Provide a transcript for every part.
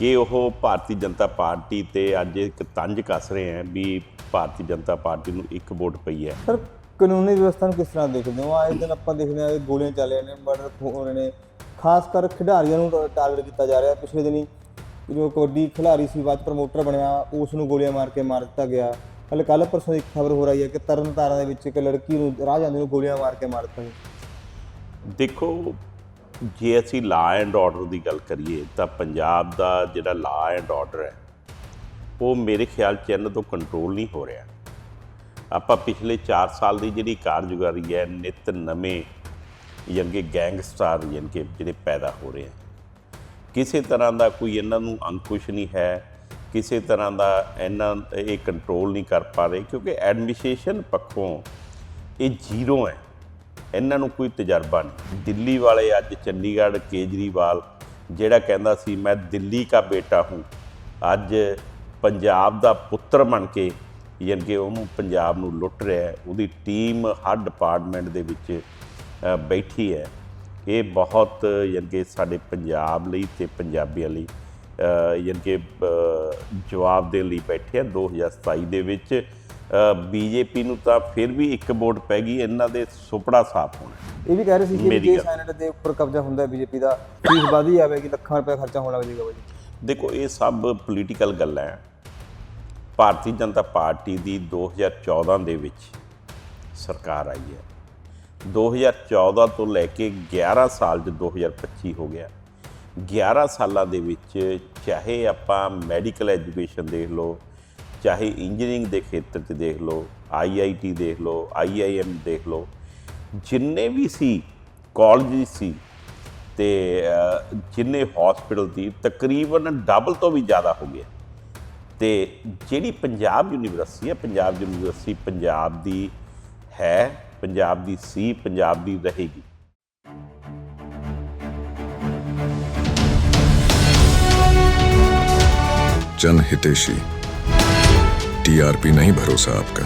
ਕਿ ਉਹ ਭਾਰਤੀ ਜਨਤਾ ਪਾਰਟੀ ਤੇ ਅੱਜ ਇੱਕ ਤੰਜ ਕੱਸ ਰਹੇ ਹੈ ਵੀ ਭਾਰਤੀ ਜਨਤਾ ਪਾਰਟੀ ਨੂੰ ਇੱਕ ਵੋਟ ਪਈ ਹੈ। ਸਰ ਕਾਨੂੰਨੀ ਵਿਵਸਥਾ ਨੂੰ ਕਿਸ ਤਰ੍ਹਾਂ ਦੇਖਦੇ ਹੋ? ਆਏ ਦਿਨ ਆਪਾਂ ਦੇਖਦੇ ਹਾਂ ਗੋਲੀਆਂ ਚੱਲ ਨੇ ਮਰਡਰ ਹੋ ਰਹੇ ਨੇ। ਖਾਸ ਕਰ ਖਿਡਾਰੀਆਂ ਨੂੰ ਟਾਰਗੇਟ ਕੀਤਾ ਜਾ ਰਿਹਾ। ਪਿਛਲੇ ਦਿਨੀ ਜੋ ਕਬੱਡੀ ਖਿਡਾਰੀ ਸੀ ਬਾਅਦ ਪ੍ਰਮੋਟਰ ਬਣਿਆ ਉਸ ਨੂੰ ਗੋਲੀਆਂ ਮਾਰ ਕੇ ਮਾਰ ਦਿੱਤਾ ਗਿਆ। ਹਲੇ ਕੱਲ ਪਰਸੋਂ ਇੱਕ ਖਬਰ ਹੋ ਰਹੀ ਹੈ ਕਿ ਤਰਨ ਤਾਰਨ ਦੇ ਵਿੱਚ ਇੱਕ ਲੜਕੀ ਨੂੰ ਰਾਹ ਜਾਂਦੇ ਨੂੰ ਗੋਲੀਆਂ ਮਾਰ ਕੇ ਮਾਰ ਦਿੱਤਾ ਦੇਖੋ ਜੇ ਅਸੀਂ ਲਾ ਐਂਡ ਆਰਡਰ ਦੀ ਗੱਲ ਕਰੀਏ, ਤਾਂ ਪੰਜਾਬ ਦਾ ਜਿਹੜਾ ਲਾ ਐਂਡ ਆਰਡਰ ਹੈ, ਉਹ ਮੇਰੇ ਖਿਆਲ ਚ ਇਹਨਾਂ ਤੋਂ ਕੰਟਰੋਲ ਨਹੀਂ ਹੋ ਰਿਹਾ। ਆਪਾਂ ਪਿਛਲੇ 4 ਸਾਲ ਦੀ ਜਿਹੜੀ ਕਾਰਜਕਾਰੀ ਹੈ, ਨਿਤ ਨਵੇਂ ਯੰਗੇ ਗੈਂਗਸਟਰ ਯਾਨੀ ਕਿ ਜਿਹੜੇ ਪੈਦਾ ਹੋ ਰਹੇ ਹੈ। ਕਿਸੇ ਤਰ੍ਹਾਂ ਦਾ ਕੋਈ ਇਹਨਾਂ ਨੂੰ ਅੰਕੁਸ਼ ਨਹੀਂ ਹੈ, ਕਿਸੇ ਤਰ੍ਹਾਂ ਦਾ ਇਹਨਾਂ, ਇਹ ਕੰਟਰੋਲ ਨਹੀਂ ਕਰ ਪਾ ਰਹੇ, ਕਿਉਂਕਿ ਐਡਮਿਨਿਸਟ੍ਰੇਸ਼ਨ ਪੱਖੋਂ ਇਹ ਜ਼ੀਰੋ ਹੈ। ਇਹਨਾਂ ਨੂੰ ਕੋਈ ਤਜਰਬਾ ਨਹੀਂ। ਦਿੱਲੀ ਵਾਲੇ ਅੱਜ ਚੰਡੀਗੜ੍ਹ ਕੇਜਰੀਵਾਲ ਜਿਹੜਾ ਕਹਿੰਦਾ ਸੀ ਮੈਂ ਦਿੱਲੀ ਦਾ ਬੇਟਾ ਹੂੰ। ਅੱਜ ਪੰਜਾਬ ਦਾ ਪੁੱਤਰ ਬਣ ਕੇ ਯਾਨੀ ਕਿ ਉਹਨੂੰ ਪੰਜਾਬ ਨੂੰ ਲੁੱਟ ਰਿਹਾ ਉਹਦੀ ਟੀਮ ਹਰ ਡਿਪਾਰਟਮੈਂਟ ਦੇ ਵਿੱਚ ਬੈਠੀ ਹੈ। ਇਹ ਬਹੁਤ ਯਾਨੀ ਕਿ ਸਾਡੇ ਪੰਜਾਬ ਲਈ ਤੇ ਪੰਜਾਬੀਆਂ ਲਈ ਅ, ਯਾਨੀ ਕਿ ਜਵਾਬ ਦੇਣ ਲਈ ਬੈਠੇ ਆ। 2027 ਦੇ ਵਿੱਚ ਬੀਜੇਪੀ ਨੂੰ ਤਾਂ ਫਿਰ ਵੀ ਇੱਕ ਵੋਟ ਪੈ ਗਈ ਇਹਨਾਂ ਦੇ ਸੁਪੜਾ ਸਾਫ਼ ਹੋਣਾ। ਇਹ ਵੀ ਕਹਿ ਰਹੇ ਸੀ ਕਿ ਜੇ ਸੈਨੇਟ ਦੇ ਉੱਪਰ ਕਬਜ਼ਾ ਹੁੰਦਾ ਬੀਜੇਪੀ ਦਾ ਫੀਸ ਵਧੀ ਜਾਵੇਗੀ ਲੱਖਾਂ ਰੁਪਏ ਖਰਚਾ ਹੋਣ ਲੱਗ ਜਾਏਗਾ ਬਾਈ ਦੇਖੋ ਇਹ ਸਭ ਪੋਲੀਟੀਕਲ ਗੱਲਾਂ ਹੈ। ਭਾਰਤੀ ਜਨਤਾ ਪਾਰਟੀ ਦੀ 2014 ਦੇ ਵਿੱਚ ਸਰਕਾਰ ਆਈ ਹੈ। 2014 ਤੋਂ ਲੈ ਕੇ 11 ਸਾਲ ਚ 2025 ਹੋ ਗਿਆ। 11 ਸਾਲਾਂ ਦੇ ਵਿੱਚ ਚਾਹੇ ਆਪਾਂ ਮੈਡੀਕਲ ਐਜੂਕੇਸ਼ਨ ਦੇਖ ਲਓ ਚਾਹੇ ਇੰਜੀਨੀਅਰਿੰਗ ਦੇ ਖੇਤਰ 'ਚ ਦੇਖ ਲਓ ਆਈਆਈਟੀ ਦੇਖ ਲਓ ਆਈਆਈਐਮ ਦੇਖ ਲਓ, ਜਿੰਨੇ ਵੀ ਸੀ ਕਾਲਜ ਸੀ ਤੇ ਜਿੰਨੇ ਹਸਪੀਟਲ ਦੀ ਤਕਰੀਬਨ ਡਬਲ ਤੋਂ ਵੀ ਜ਼ਿਆਦਾ ਹੋ ਗਿਆ ਤੇ ਜਿਹੜੀ ਪੰਜਾਬ ਯੂਨੀਵਰਸਿਟੀ ਹੈ, ਪੰਜਾਬ ਯੂਨੀਵਰਸਿਟੀ ਪੰਜਾਬ ਦੀ ਹੈ, ਪੰਜਾਬ ਦੀ ਸੀ, ਪੰਜਾਬ ਦੀ ਰਹੇਗੀ। ਜਨ ਹਿਤੇਸ਼ੀ। टीआरपी नहीं भरोसा आपका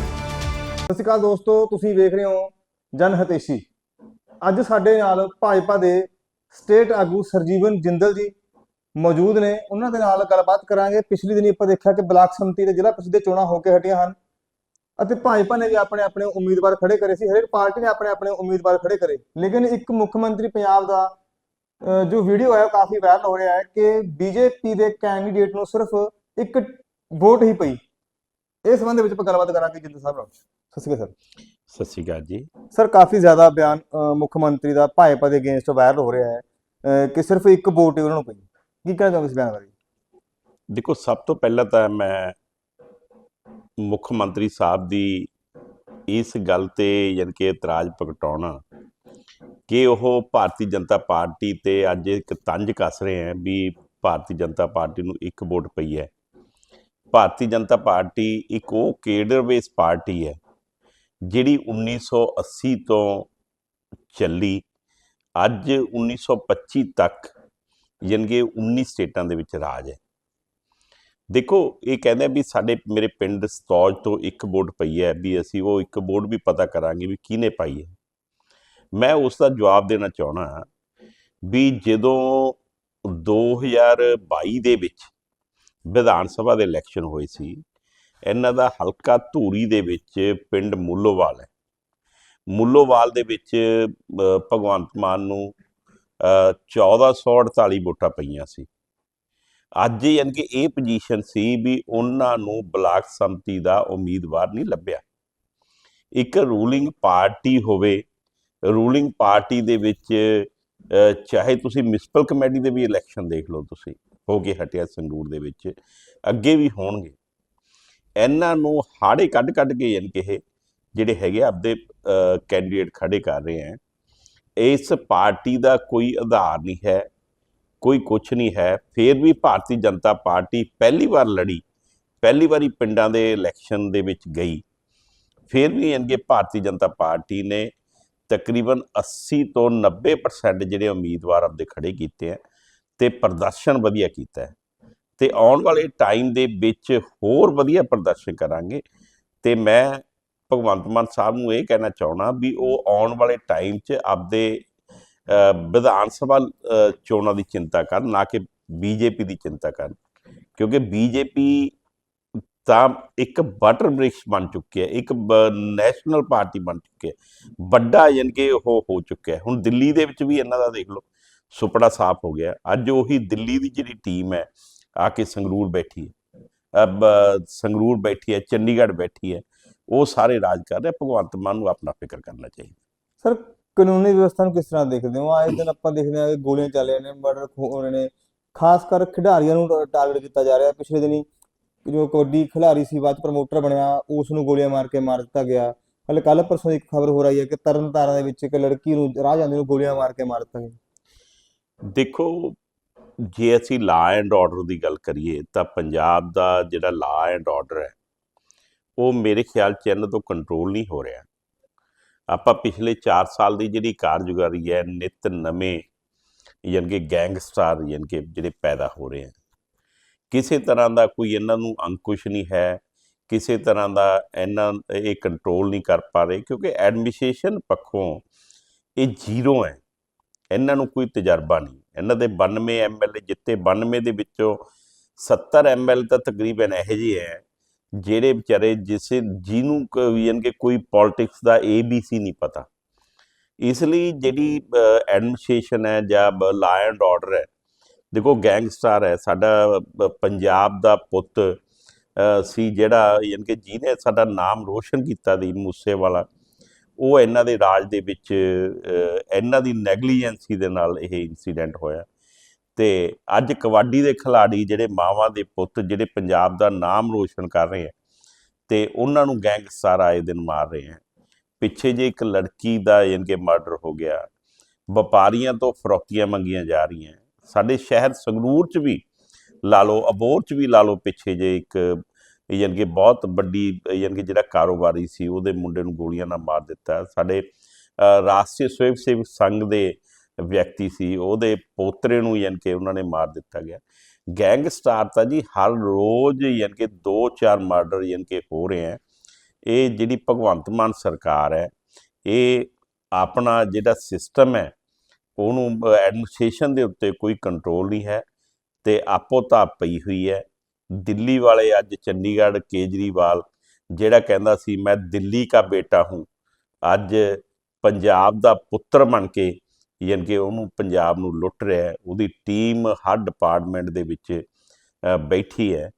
ਸਤਿ ਸ਼੍ਰੀ ਅਕਾਲ ਦੋਸਤੋ ਤੁਸੀਂ ਵੇਖ ਰਹੇ ਹੋ ਜਨ ਹਤੇਸ਼ੀ ਅੱਜ ਸਾਡੇ ਨਾਲ ਭਾਜਪਾ ਦੇ ਸਟੇਟ ਆਗੂ ਸਰਜੀਵਨ ਜਿੰਦਲ ਜੀ ਮੌਜੂਦ ਨੇ ਉਹਨਾਂ ਦੇ ਨਾਲ ਗੱਲਬਾਤ ਕਰਾਂਗੇ ਪਿਛਲੀ ਦਿਨੀ ਆਪਾਂ ਦੇਖਿਆ ਕਿ ਬਲਾਕ ਸੰਮਤੀ ਤੇ ਜ਼ਿਲ੍ਹਾ ਪ੍ਰੀਸ਼ਦ ਦੇ ਚੋਣਾਂ ਹੋ ਕੇ ਹਟੀਆਂ ਹਨ ਅਤੇ ਭਾਜਪਾ ਨੇ ਵੀ ਆਪਣੇ ਆਪਣੇ ਉਮੀਦਵਾਰ ਖੜੇ ਕਰੇ ਸੀ ਹਰੇਕ ਪਾਰਟੀ ਨੇ ਆਪਣੇ ਆਪਣੇ ਉਮੀਦਵਾਰ ਖੜੇ ਕਰੇ ਲੇਕਿਨ ਇੱਕ ਮੁੱਖ ਮੰਤਰੀ ਪੰਜਾਬ ਦਾ ਅਹ, ਜੋ ਵੀਡੀਓ ਹੈ ਉਹ ਕਾਫੀ ਵਾਇਰਲ ਹੋ ਰਿਹਾ ਹੈ ਕਿ ਬੀਜੇਪੀ ਦੇ ਕੈਂਡੀਡੇਟ ਨੂੰ ਸਿਰਫ ਇੱਕ ਵੋਟ ਹੀ ਪਈ ਇਸ ਸੰਬੰਧ ਵਿੱਚ ਆਪਾਂ ਗੱਲਬਾਤ ਕਰਾਂਗੇ ਜਿੰਦਲ ਸਾਹਿਬ ਨਾਲ। ਸਤਿ ਸ਼੍ਰੀ ਅਕਾਲ ਸਰ। ਸਤਿ ਸ਼੍ਰੀ ਅਕਾਲ ਜੀ। ਸਰ ਕਾਫੀ ਜ਼ਿਆਦਾ ਬਿਆਨ ਮੁੱਖ ਮੰਤਰੀ ਦਾ ਭਾਜਪਾ ਦੇ ਅਗੇਂਸਟ ਵਾਇਰਲ ਹੋ ਰਿਹਾ ਹੈ ਕਿ ਸਿਰਫ ਇੱਕ ਵੋਟ ਹੀ ਉਹਨਾਂ ਨੂੰ ਪਈ। ਕੀ ਕਹਿਣਾ ਚਾਹੋਗੇ ਇਸ ਬਿਆਨ ਬਾਰੇ? ਦੇਖੋ ਸਭ ਤੋਂ ਪਹਿਲਾਂ ਤਾਂ ਮੈਂ ਮੁੱਖ ਮੰਤਰੀ ਸਾਹਿਬ ਦੀ ਇਸ ਗੱਲ ਤੇ ਯਾਨੀ ਕਿ ਇਤਰਾਜ਼ ਪ੍ਰਗਟਾਉਣਾ ਕਿ ਉਹ ਭਾਰਤੀ ਜਨਤਾ ਪਾਰਟੀ ਤੇ ਅੱਜ ਇੱਕ ਤੰਜ ਕੱਸ ਰਹੇ ਹੈ ਵੀ ਭਾਰਤੀ ਜਨਤਾ ਪਾਰਟੀ ਨੂੰ ਇੱਕ ਵੋਟ ਪਈ ਹੈ। ਭਾਰਤੀ ਜਨਤਾ ਪਾਰਟੀ ਇੱਕ ਉਹ ਕੇਡਰ ਬੇਸ ਪਾਰਟੀ ਹੈ, ਜਿਹੜੀ 1980 ਤੋਂ ਚੱਲੀ, ਅੱਜ 1925 ਤੱਕ ਯਾਨੀ ਕਿ 19 ਸਟੇਟਾਂ ਦੇ ਵਿੱਚ ਰਾਜ ਹੈ। ਦੇਖੋ, ਇਹ ਕਹਿੰਦੇ ਵੀ ਸਾਡੇ, ਮੇਰੇ ਪਿੰਡ ਸਤੌਜ ਤੋਂ ਇੱਕ ਵੋਟ ਪਈ ਹੈ, ਵੀ ਅਸੀਂ ਉਹ ਇੱਕ ਵੋਟ ਵੀ ਪਤਾ ਕਰਾਂਗੇ ਵੀ ਕਿਹਨੇ ਪਾਈ ਹੈ। ਮੈਂ ਉਸ ਦਾ ਜਵਾਬ ਦੇਣਾ ਚਾਹਣਾ ਵੀ ਜਦੋਂ 2022 ਦੇ ਵਿੱਚ ਵਿਧਾਨ ਸਭਾ ਦੇ ਇਲੈਕਸ਼ਨ ਹੋਏ ਸੀ। ਇਹਨਾਂ ਦਾ ਹਲਕਾ ਧੂਰੀ ਦੇ ਵਿੱਚ ਪਿੰਡ ਮੁੱਲੋਵਾਲ ਹੈ। ਮੁੱਲੋਵਾਲ ਦੇ ਵਿੱਚ ਭਗਵੰਤ ਮਾਨ ਨੂੰ ਅ, 1448 ਵੋਟਾਂ ਪਈਆਂ ਸੀ। ਅੱਜ ਯਾਨੀ ਕਿ ਇਹ ਪੋਜੀਸ਼ਨ ਸੀ ਵੀ ਉਹਨਾਂ ਨੂੰ ਬਲਾਕ ਸੰਮਤੀ ਦਾ ਉਮੀਦਵਾਰ ਨਹੀਂ ਲੱਭਿਆ। ਇੱਕ ਰੂਲਿੰਗ ਪਾਰਟੀ ਹੋਵੇ ਰੂਲਿੰਗ ਪਾਰਟੀ ਦੇ ਵਿੱਚ ਚਾਹੇ ਤੁਸੀਂ ਮਿਊਨਿਸਪਲ ਕਮੇਟੀ ਦੇ ਵੀ ਇਲੈਕਸ਼ਨ ਦੇਖ ਲਓ ਤੁਸੀਂ ਹੋ ਕੇ ਹਟਿਆ ਸੰਗਰੂਰ ਦੇ ਵਿੱਚ, ਅੱਗੇ ਵੀ ਹੋਣਗੇ। ਇਹਨਾਂ ਨੂੰ ਹਾੜੇ ਕੱਢ ਕੱਢ ਕੇ ਯਾਨੀ ਕਿ ਇਹ ਜਿਹੜੇ ਹੈਗੇ ਆਪਦੇ ਕੈਂਡੀਡੇਟ ਖੜੇ ਕਰ ਰਹੇ ਹੈ ਇਸ ਪਾਰਟੀ ਦਾ ਕੋਈ ਆਧਾਰ ਨਹੀਂ ਹੈ, ਕੋਈ ਕੁਛ ਨਹੀਂ ਹੈ। ਫਿਰ ਵੀ ਭਾਰਤੀ ਜਨਤਾ ਪਾਰਟੀ ਪਹਿਲੀ ਵਾਰ ਲੜੀ, ਪਹਿਲੀ ਵਾਰੀ ਪਿੰਡਾਂ ਦੇ ਇਲੈਕਸ਼ਨ ਦੇ ਵਿੱਚ ਗਈ। ਫਿਰ ਵੀ ਯਾਨੀ ਕਿ ਭਾਰਤੀ ਜਨਤਾ ਪਾਰਟੀ ਨੇ ਤਕਰੀਬਨ 80 ਤੋਂ 90% ਜਿਹੜੇ ਉਮੀਦਵਾਰ ਆਪਦੇ ਖੜੇ ਕੀਤੇ ਹੈ ਤੇ ਪ੍ਰਦਰਸ਼ਨ ਵਧੀਆ ਕੀਤਾ ਹੈ। ਤੇ ਆਉਣ ਵਾਲੇ ਟਾਈਮ ਦੇ ਵਿੱਚ ਹੋਰ ਵਧੀਆ ਪ੍ਰਦਰਸ਼ਨ ਕਰਾਂਗੇ। ਤੇ ਮੈਂ ਭਗਵੰਤ ਮਾਨ ਸਾਹਿਬ ਨੂੰ ਇਹ ਕਹਿਣਾ ਚਾਹਣਾ ਵੀ ਉਹ ਆਉਣ ਵਾਲੇ ਟਾਈਮ 'ਚ ਆਪਦੇ ਵਿਧਾਨ ਸਭਾ ਚੋਣਾਂ ਦੀ ਚਿੰਤਾ ਕਰਨ, ਨਾ ਕਿ ਬੀਜੇਪੀ ਦੀ ਚਿੰਤਾ ਕਰਨ। ਕਿਉਂਕਿ ਬੀਜੇਪੀ ਤਾਂ ਇੱਕ ਵਾਟਰ ਬ੍ਰਿਕਸ ਬਣ ਚੁੱਕੀ ਹੈ ਇੱਕ ਨੈਸ਼ਨਲ ਪਾਰਟੀ ਬਣ ਚੁੱਕੀ ਹੈ ਵੱਡਾ ਯਾਨੀ ਕਿ ਉਹ ਹੋ ਚੁੱਕਿਆ। ਹੁਣ ਦਿੱਲੀ ਦੇ ਵਿੱਚ ਵੀ ਇਹਨਾਂ ਦਾ ਦੇਖ ਲਓ। ਸੁਪੜਾ ਸਾਫ਼ ਹੋ ਗਿਆ। ਅੱਜ ਉਹੀ ਦਿੱਲੀ ਦੀ ਜਿਹੜੀ ਟੀਮ ਹੈ, ਆ ਕੇ ਸੰਗਰੂਰ ਬੈਠੀ ਹੈ। ਅਬ ਸੰਗਰੂਰ ਬੈਠੀ ਹੈ, ਚੰਡੀਗੜ੍ਹ ਬੈਠੀ ਹੈ, ਉਹ ਸਾਰੇ ਰਾਜ ਕਰ ਰਹੇ, ਭਗਵੰਤ ਮਾਨ ਨੂੰ ਆਪਣਾ ਫਿਕਰ ਕਰਨਾ ਚਾਹੀਦਾ। ਸਰ, ਕਾਨੂੰਨੀ ਵਿਵਸਥਾ ਨੂੰ ਕਿਸ ਤਰ੍ਹਾਂ ਦੇਖਦੇ ਹੋ? ਆਏ ਦਿਨ ਆਪਾਂ ਦੇਖਦੇ ਹਾਂ ਕਿ ਗੋਲੀਆਂ ਚੱਲੀਆਂ ਨੇ, ਮਰਡਰ ਹੋ ਨੇ। ਖਾਸ ਕਰ ਖਿਡਾਰੀਆਂ ਨੂੰ ਟਾਰਗੇਟ ਕੀਤਾ ਜਾ ਰਿਹਾ। ਪਿਛਲੇ ਦਿਨੀ ਜੋ ਕਬੱਡੀ ਖਿਡਾਰੀ ਸੀ, ਬਾਅਦ ਪ੍ਰਮੋਟਰ ਬਣਿਆ, ਉਸ ਨੂੰ ਗੋਲੀਆਂ ਮਾਰ ਕੇ ਮਾਰ ਦਿੱਤਾ ਗਿਆ। ਹਲੇ ਕੱਲ ਪਰਸੋਂ ਇੱਕ ਖਬਰ ਹੋ ਰਹੀ ਹੈ ਕਿ ਤਰਨਤਾਰਨ ਦੇ ਵਿੱਚ ਇੱਕ ਲੜਕੀ ਨੂੰ, ਰਾਹ ਜਾਂਦੇ ਨੂੰ ਗੋਲੀਆਂ ਮਾਰ ਕੇ ਮਾਰ ਦਿੱਤਾ ਗਿਆ। ਦੇਖੋ, ਜੇ ਅਸੀਂ ਲਾ ਐਂਡ ਆਰਡਰ ਦੀ ਗੱਲ ਕਰੀਏ, ਤਾਂ ਪੰਜਾਬ ਦਾ ਜਿਹੜਾ ਲਾ ਐਂਡ ਆਰਡਰ ਹੈ, ਉਹ ਮੇਰੇ ਖਿਆਲ ਚ ਇਹਨਾਂ ਤੋਂ ਕੰਟਰੋਲ ਨਹੀਂ ਹੋ ਰਿਹਾ। ਆਪਾਂ ਪਿਛਲੇ 4 ਸਾਲ ਦੀ ਜਿਹੜੀ ਕਾਰਜਕਾਰੀ ਹੈ, ਨਿਤ ਨਵੇਂ ਯਾਨੀ ਕਿ ਗੈਂਗਸਟਰ ਯਾਨੀ ਕਿ ਜਿਹੜੇ ਪੈਦਾ ਹੋ ਰਹੇ ਹਨ, ਕਿਸੇ ਤਰ੍ਹਾਂ ਦਾ ਕੋਈ ਇਹਨਾਂ ਨੂੰ ਅੰਕੁਸ਼ ਨਹੀਂ ਹੈ, ਕਿਸੇ ਤਰ੍ਹਾਂ ਦਾ ਇਹਨਾਂ, ਇਹ ਕੰਟਰੋਲ ਨਹੀਂ ਕਰ ਪਾ ਰਹੇ, ਕਿਉਂਕਿ ਐਡਮਿਨਿਸਟ੍ਰੇਸ਼ਨ ਪੱਖੋਂ ਇਹ ਜ਼ੀਰੋ ਹੈ। ਇਹਨਾਂ ਨੂੰ ਕੋਈ ਤਜਰਬਾ ਨਹੀਂ। ਇਹਨਾਂ ਦੇ 92 ਐਮਐਲਏ ਜਿੱਤੇ 92 ਦੇ ਵਿੱਚੋਂ 70 ਐਮਐਲਏ ਤਾਂ ਤਕਰੀਬਨ ਇਹੋ ਜਿਹੇ ਹੈ, ਜਿਹੜੇ ਵਿਚਾਰੇ ਜਿਸੇ ਜਿਹਨੂੰ ਯਾਨੀ ਕਿ ਕੋਈ ਪੋਲਿਟਿਕਸ ਦਾ ਏਬੀਸੀ ਨਹੀਂ ਪਤਾ। ਇਸ ਲਈ ਜਿਹੜੀ ਐਡਮਿਨਿਸਟ੍ਰੇਸ਼ਨ ਹੈ ਜਾਂ ਲਾ ਐਂਡ ਆਰਡਰ ਹੈ, ਦੇਖੋ ਗੈਂਗਸਟਰ ਹੈ, ਸਾਡਾ ਪੰਜਾਬ ਦਾ ਪੁੱਤ ਸੀ ਜਿਹੜਾ ਯਾਨੀ ਕਿ ਜਿਹਨੇ ਸਾਡਾ ਨਾਮ ਰੋਸ਼ਨ ਕੀਤਾ ਦੀ ਮੂਸੇਵਾਲਾ ਉਹ ਇਹਨਾਂ ਦੇ ਰਾਜ ਦੇ ਵਿੱਚ ਇਹਨਾਂ ਦੀ ਨੈਗਲੀਜੈਂਸੀ ਦੇ ਨਾਲ ਇਹ ਇਨਸੀਡੈਂਟ ਹੋਇਆ। ਤੇ ਅੱਜ ਕਬੱਡੀ ਦੇ ਖਿਲਾੜੀ ਜਿਹੜੇ ਮਾਵਾਂ ਦੇ ਪੁੱਤ ਜਿਹੜੇ ਪੰਜਾਬ ਦਾ ਨਾਮ ਰੋਸ਼ਨ ਕਰ ਰਹੇ ਹੈ ਤੇ ਉਹਨਾਂ ਨੂੰ ਗੈਂਗਸਟਰ ਆਏ ਦਿਨ ਮਾਰ ਰਹੇ ਹੈ ਪਿੱਛੇ ਜੇ ਇੱਕ ਲੜਕੀ ਦਾ ਯਾਨੀ ਕਿ ਮਰਡਰ ਹੋ ਗਿਆ, ਵਪਾਰੀਆਂ ਤੋਂ ਫਰੋਕੀਆਂ ਮੰਗੀਆਂ ਜਾ ਰਹੀਆਂ। ਸਾਡੇ ਸ਼ਹਿਰ ਸੰਗਰੂਰ ਚ ਵੀ ਲਾ ਲਓ ਅਬੋਰ ਚ ਵੀ ਲਾ ਲਓ, ਪਿੱਛੇ ਜੇ ਇੱਕ ਯਾਨੀ ਕਿ ਬਹੁਤ ਵੱਡੀ ਯਾਨੀ ਕਿ ਜਿਹੜਾ ਕਾਰੋਬਾਰੀ ਸੀ, ਉਹਦੇ ਮੁੰਡੇ ਨੂੰ ਗੋਲੀਆਂ ਨਾਲ ਮਾਰ ਦਿੱਤਾ। ਸਾਡੇ ਰਾਸ਼ਟਰੀ ਸਵੈਮ ਸੇਵਕ ਸੰਘ ਦੇ ਵਿਅਕਤੀ ਸੀ, ਉਹਦੇ ਪੋਤਰੇ ਨੂੰ ਯਾਨੀ ਕਿ ਉਹਨਾਂ ਨੇ ਮਾਰ ਦਿੱਤਾ ਗਿਆ। ਗੈਂਗਸਟਰ ਤਾਂ ਜੀ ਹਰ ਰੋਜ਼ ਯਾਨੀ ਕਿ 2-4 ਮਰਡਰ ਯਾਨੀ ਕਿ ਹੋ ਰਹੇ ਹੈ। ਇਹ ਜਿਹੜੀ ਭਗਵੰਤ ਮਾਨ ਸਰਕਾਰ ਹੈ, ਇਹ ਆਪਣਾ ਜਿਹੜਾ ਸਿਸਟਮ ਹੈ, ਉਹਨੂੰ ਐਡਮਿਨਿਸਟ੍ਰੇਸ਼ਨ ਦੇ ਉੱਤੇ ਕੋਈ ਕੰਟਰੋਲ ਨਹੀਂ ਹੈ ਤੇ ਆਪੋ ਤਾਂ ਪਈ ਹੋਈ ਹੈ। ਦਿੱਲੀ ਵਾਲੇ ਅੱਜ ਚੰਡੀਗੜ੍ਹ ਕੇਜਰੀਵਾਲ, ਜਿਹੜਾ ਕਹਿੰਦਾ ਸੀ, ਮੈਂ ਦਿੱਲੀ ਦਾ ਬੇਟਾ ਹੂੰ। ਅੱਜ ਪੰਜਾਬ ਦਾ ਪੁੱਤਰ ਬਣ ਕੇ, ਯਾਨੀ ਕਿ ਉਹਨੂੰ ਪੰਜਾਬ ਨੂੰ ਲੁੱਟ ਰਿਹਾ ਹੈ। ਉਹਦੀ ਟੀਮ ਹਰ ਡਿਪਾਰਟਮੈਂਟ ਦੇ ਵਿੱਚ ਬੈਠੀ ਹੈ।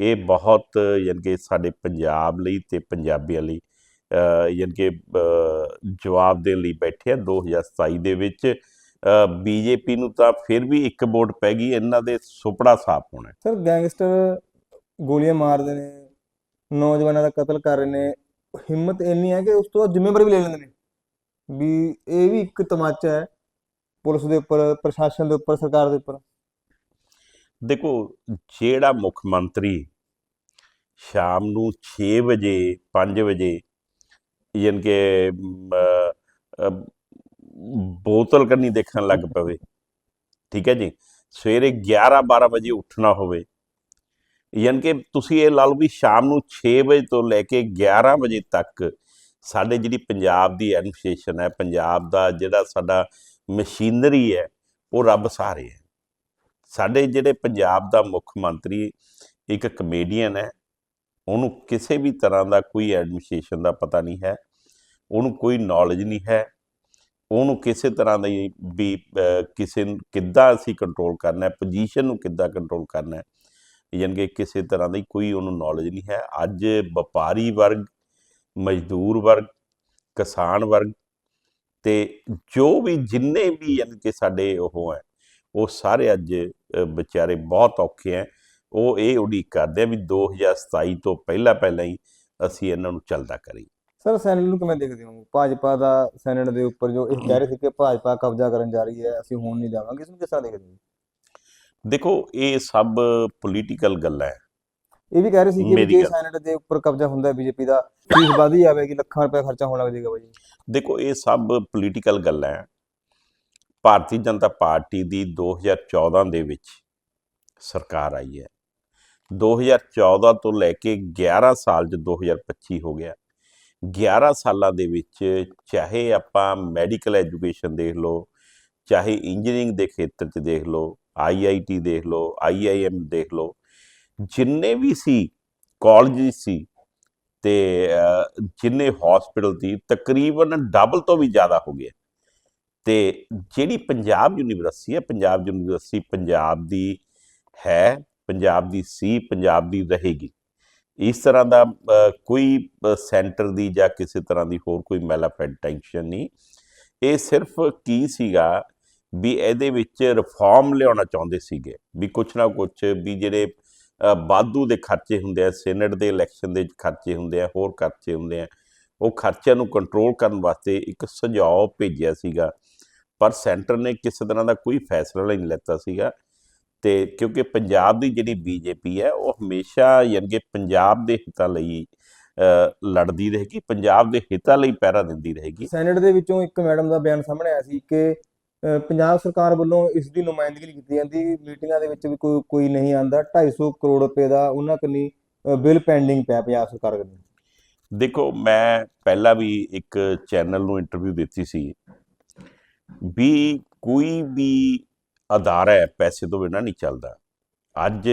ਇਹ ਬਹੁਤ, ਯਾਨੀ ਕਿ ਸਾਡੇ ਪੰਜਾਬ ਲਈ ਤੇ ਪੰਜਾਬੀਆਂ ਲਈ ਯਾਨੀ ਕਿ ਜਵਾਬ ਦੇਣ ਲਈ ਬੈਠੇ ਆ। 2027 ਦੇ ਵਿੱਚ ਬੀਜੇਪੀ ਨੂੰ ਤਾਂ ਫਿਰ ਵੀ ਇੱਕ ਵੋਟ ਪੈ ਗਈ ਇਹਨਾਂ ਦੇ ਸੁਪੜਾ ਸਾਫ਼ ਹੋਣਾ। ਸਰ ਗੈਂਗਸਟਰ ਗੋਲੀਆਂ ਮਾਰਦੇ ਨੇ ਨੌਜਵਾਨਾਂ ਦਾ ਕਤਲ ਕਰ ਰਹੇ ਨੇ ਹਿੰਮਤ ਇੰਨੀ ਹੈ ਕਿ ਉਸ ਤੋਂ ਜ਼ਿੰਮੇਵਾਰੀ ਵੀ ਲੈ ਲੈਂਦੇ ਨੇ ਵੀ ਇਹ ਵੀ ਇੱਕ ਤਮਾਚਾ ਹੈ ਪੁਲਿਸ ਦੇ ਉੱਪਰ ਪ੍ਰਸ਼ਾਸਨ ਦੇ ਉੱਪਰ ਸਰਕਾਰ ਦੇ ਉੱਪਰ ਦੇਖੋ ਜਿਹੜਾ ਮੁੱਖ ਮੰਤਰੀ ਸ਼ਾਮ ਨੂੰ 6 ਵਜੇ 5 ਵਜੇ ਯਾਨੀ ਕਿ ਬੋਤਲ ਕੰਨੀ ਦੇਖਣ ਲੱਗ ਪਵੇ। ਠੀਕ ਹੈ ਜੀ? ਸਵੇਰੇ 11 12 ਵਜੇ ਉੱਠਣਾ ਹੋਵੇ। ਯਾਨੀ ਕਿ ਤੁਸੀਂ ਇਹ ਲਾ ਲਓ ਵੀ ਸ਼ਾਮ ਨੂੰ 6 ਵਜੇ ਤੋਂ ਲੈ ਕੇ 11 ਵਜੇ ਤੱਕ ਸਾਡੇ ਜਿਹੜੀ ਪੰਜਾਬ ਦੀ ਐਡਮਿਨਿਸਟ੍ਰੇਸ਼ਨ ਹੈ ਪੰਜਾਬ ਦਾ ਜਿਹੜਾ ਸਾਡਾ ਮਸ਼ੀਨਰੀ ਹੈ ਉਹ ਰੱਬ ਸਹਾਰੇ ਹੈ। ਸਾਡੇ ਜਿਹੜੇ ਪੰਜਾਬ ਦਾ ਮੁੱਖ ਮੰਤਰੀ ਇੱਕ ਕਮੇਡੀਅਨ ਹੈ ਉਹਨੂੰ ਕਿਸੇ ਵੀ ਤਰ੍ਹਾਂ ਦਾ ਕੋਈ ਐਡਮਿਨਿਸਟ੍ਰੇਸ਼ਨ ਦਾ ਪਤਾ ਨਹੀਂ ਹੈ ਉਹਨੂੰ ਕੋਈ ਨੌਲੇਜ ਨਹੀਂ ਹੈ ਉਹਨੂੰ ਕਿਸੇ ਤਰ੍ਹਾਂ ਦੀ ਵੀ ਕਿਸੇ ਕਿੱਦਾਂ ਅਸੀਂ ਕੰਟਰੋਲ ਕਰਨਾ ਹੈ ਪੋਜੀਸ਼ਨ ਨੂੰ ਕਿੱਦਾਂ ਕੰਟਰੋਲ ਕਰਨਾ ਹੈ, ਯਾਨੀ ਕਿ ਕਿਸੇ ਤਰ੍ਹਾਂ ਦੀ ਕੋਈ ਉਹਨੂੰ ਨੌਲੇਜ ਨਹੀਂ ਹੈ। ਅੱਜ ਵਪਾਰੀ ਵਰਗ, ਮਜ਼ਦੂਰ ਵਰਗ, ਕਿਸਾਨ ਵਰਗ ਤੇ ਜੋ ਵੀ ਜਿੰਨੇ ਵੀ ਯਾਨੀ ਕਿ ਸਾਡੇ ਉਹ ਹੈ, ਉਹ ਸਾਰੇ ਅੱਜ ਵਿਚਾਰੇ ਬਹੁਤ ਔਖੇ ਹੈ। ਉਹ ਇਹ ਉਡੀਕ ਕਰਦੇ ਆ ਵੀ 2027 ਤੋਂ ਪਹਿਲਾਂ ਪਹਿਲਾਂ ਹੀ ਅਸੀਂ ਇਹਨਾਂ ਨੂੰ ਚੱਲਦਾ ਕਰੀਏ। ਸਰ ਸੈਨੇਟ ਨੂੰ ਕਿਵੇਂ ਦੇਖਦੇ ਹੋ? ਭਾਜਪਾ ਦਾ ਸੈਨੇਟ ਦੇ ਉੱਪਰ ਜੋ ਇਹ ਕਹਿ ਰਹੇ ਸੀ ਕਿ ਭਾਜਪਾ ਕਬਜ਼ਾ ਕਰਨ ਜਾ ਰਹੀ ਹੈ ਅਸੀਂ ਹੁਣ ਨਹੀਂ ਜਾਵਾਂਗੇ ਇਸ ਨੂੰ ਕਿਸ ਤਰ੍ਹਾਂ ਦੇਖਦੇ ਹੋ? ਦੇਖੋ ਇਹ ਸਭ ਪੋਲੀਟੀਕਲ ਗੱਲਾਂ ਹੈ। ਇਹ ਵੀ ਕਹਿ ਰਹੇ ਸੀ ਕਿ ਜੇ ਸੈਨੇਟ ਦੇ ਉੱਪਰ ਕਬਜ਼ਾ ਹੁੰਦਾ ਹੈ ਬੀਜੇਪੀ ਦਾ ਫੀਸ ਵਧੀ ਜਾਵੇਗੀ ਲੱਖਾਂ ਰੁਪਏ ਖਰਚਾ ਹੋਣ ਲੱਗ ਜਾਏਗਾ ਬਾਈ ਦੇਖੋ ਇਹ ਸਭ ਪੋਲੀਟੀਕਲ ਗੱਲਾਂ ਹੈ। ਭਾਰਤੀ ਜਨਤਾ ਪਾਰਟੀ ਦੀ 2014 ਦੇ ਵਿੱਚ ਸਰਕਾਰ ਆਈ ਹੈ। 2014 ਤੋਂ ਲੈ ਕੇ 11 ਸਾਲ ਚ 2025 ਹੋ ਗਿਆ। 11 ਸਾਲਾਂ ਦੇ ਵਿੱਚ ਚਾਹੇ ਆਪਾਂ ਮੈਡੀਕਲ ਐਜੂਕੇਸ਼ਨ ਦੇਖ ਲਓ, ਚਾਹੇ ਇੰਜੀਨੀਅਰਿੰਗ ਦੇ ਖੇਤਰ 'ਚ ਦੇਖ ਲਓ ਆਈਆਈਟੀ ਦੇਖ ਲਓ ਆਈਆਈਐਮ ਦੇਖ ਲਓ, ਜਿੰਨੇ ਵੀ ਸੀ ਕਾਲਜ ਸੀ ਤੇ ਜਿੰਨੇ ਹਸਪੀਟਲ ਸੀ, ਤਕਰੀਬਨ ਡਬਲ ਤੋਂ ਵੀ ਜ਼ਿਆਦਾ ਹੋ ਗਿਆ ਤੇ ਜਿਹੜੀ ਪੰਜਾਬ ਯੂਨੀਵਰਸਿਟੀ ਹੈ, ਪੰਜਾਬ ਯੂਨੀਵਰਸਿਟੀ ਪੰਜਾਬ ਦੀ ਹੈ, ਪੰਜਾਬ ਦੀ ਸੀ, ਪੰਜਾਬ ਦੀ ਰਹੇਗੀ। ਇਸ ਤਰ੍ਹਾਂ ਦਾ ਕੋਈ ਸੈਂਟਰ ਦੀ ਜਾਂ ਕਿਸੇ ਤਰ੍ਹਾਂ ਦੀ ਹੋਰ ਕੋਈ ਮੈਲਾਫੈਂਟੈਂਸ਼ਨ ਨਹੀਂ। ਇਹ ਸਿਰਫ ਕੀ ਸੀਗਾ ਵੀ ਇਹਦੇ ਵਿੱਚ ਰਿਫਾਰਮ ਲਿਆਉਣਾ ਚਾਹੁੰਦੇ ਸੀਗੇ ਵੀ ਕੁਛ ਨਾ ਕੁਛ ਵੀ ਜਿਹੜੇ ਅ, ਵਾਧੂ ਦੇ ਖਰਚੇ ਹੁੰਦੇ ਆ ਸੈਨੇਟ ਦੇ ਇਲੈਕਸ਼ਨ ਦੇ ਖਰਚੇ ਹੁੰਦੇ ਆ ਹੋਰ ਖਰਚੇ ਹੁੰਦੇ ਆ ਉਹ ਖਰਚਿਆਂ ਨੂੰ ਕੰਟਰੋਲ ਕਰਨ ਵਾਸਤੇ ਇੱਕ ਸੁਝਾਅ ਭੇਜਿਆ ਸੀਗਾ। ਪਰ ਸੈਂਟਰ ਨੇ ਕਿਸੇ ਤਰ੍ਹਾਂ ਦਾ ਕੋਈ ਫੈਸਲਾ ਨਹੀਂ ਲਿੱਤਾ ਸੀਗਾ। ਤੇ ਕਿਉਂਕਿ ਪੰਜਾਬ ਦੀ ਜਿਹੜੀ ਬੀਜੇਪੀ ਹੈ ਉਹ ਹਮੇਸ਼ਾ ਯਾਨੀ ਕਿ ਪੰਜਾਬ ਦੇ ਹਿੱਤਾਂ ਲਈ ਲੜਦੀ ਰਹੇਗੀ ਪੰਜਾਬ ਦੇ ਹਿੱਤਾਂ ਲਈ ਪਹਿਰਾ ਦਿੰਦੀ ਰਹੇਗੀ। ਸੈਨੇਟ ਦੇ ਵਿੱਚੋਂ ਇੱਕ ਮੈਡਮ ਦਾ ਬਿਆਨ ਸਾਹਮਣੇ ਆਇਆ ਸੀ ਕਿ ਪੰਜਾਬ ਸਰਕਾਰ ਵੱਲੋਂ ਇਸ ਦੀ ਨੁਮਾਇੰਦਗੀ ਨਹੀਂ ਕੀਤੀ ਜਾਂਦੀ ਮੀਟਿੰਗਾਂ ਦੇ ਵਿੱਚ ਵੀ ਕੋਈ ਕੋਈ ਨਹੀਂ ਆਂਦਾ 250 ਕਰੋੜ ਰੁਪਏ ਦਾ ਉਹਨਾਂ ਕੰਨੀ ਬਿੱਲ ਪੈਂਡਿੰਗ ਪਿਆ ਪੰਜਾਬ ਸਰਕਾਰ ਵੱਲੋਂ ਦੇਖੋ ਮੈਂ ਪਹਿਲਾਂ ਵੀ ਇੱਕ ਚੈਨਲ ਨੂੰ ਇੰਟਰਵਿਊ ਦਿੱਤੀ ਸੀ। ਵੀ ਕੋਈ ਵੀ ਅਦਾਰਾ ਹੈ ਪੈਸੇ ਤੋਂ ਬਿਨਾਂ ਨਹੀਂ ਚੱਲਦਾ। ਅੱਜ